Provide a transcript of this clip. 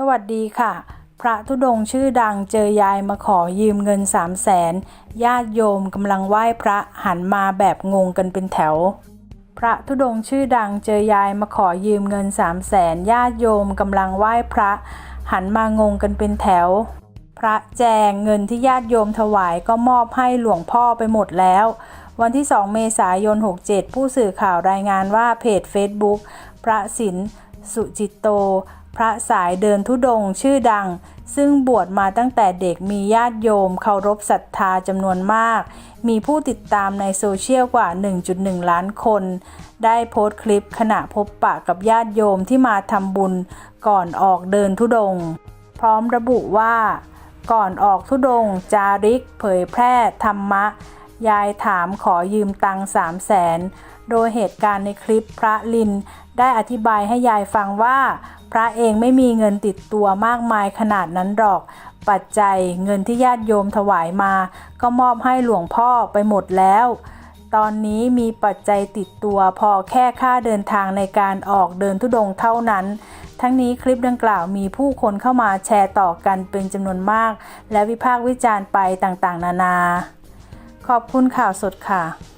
สวัสดีค่ะ พระธุดงค์ชื่อดังเจอยายมาขอยืมเงินสามแสนญาติโยมกำลังไหว้พระหันมาแบบงงกันเป็นแถว พระธุดงค์ชื่อดังเจอยายมาขอยืมเงินสามแสนญาติโยมกำลังไหว้พระ หันมางงกันเป็นแถว พระแจงเงินที่ญาติโยมถวายก็มอบให้หลวงพ่อไปหมดแล้ววันที่ 2 เมษายน 67 ผู้สื่อข่าวรายงานว่าเพจ Facebook พระศิลป์ สุจิตโต พระสายเดินทุดงค์ชื่อดัง ซึ่งบวชมาตั้งแต่เด็กมีญาติโยมเคารพศรัทธาจำนวนมาก มีผู้ติดตามในโซเชียลกว่า 1.1 ล้านคน ได้โพสต์คลิปขณะพบปะกับญาติโยมที่มาทำบุญก่อนออกเดินทุดงค์พร้อมระบุว่า ก่อนออกทุดงค์จาริก เผยแพร่ธรรมะ ยายถามขอยืมตังสามแสน โดยเหตุการณ์ในคลิปพระลิน ได้อธิบายให้ยายฟังว่า พระเองไม่มีเงินติดตัวมากมายขนาดนั้นหรอก ปัจจัยเงินที่ญาติโยมถวายมา ก็มอบให้หลวงพ่อไปหมดแล้วตอนนี้มีปัจจัยติดตัวพอแค่ค่าเดินทางในการออกเดินทุดงค์เท่านั้น ทั้งนี้คลิปดังกล่าวมีผู้คนเข้ามาแชร์ต่อกันเป็นจำนวนมาก และวิพากษ์วิจารณ์ไปต่างๆ นานา ขอบคุณข่าวสดค่ะ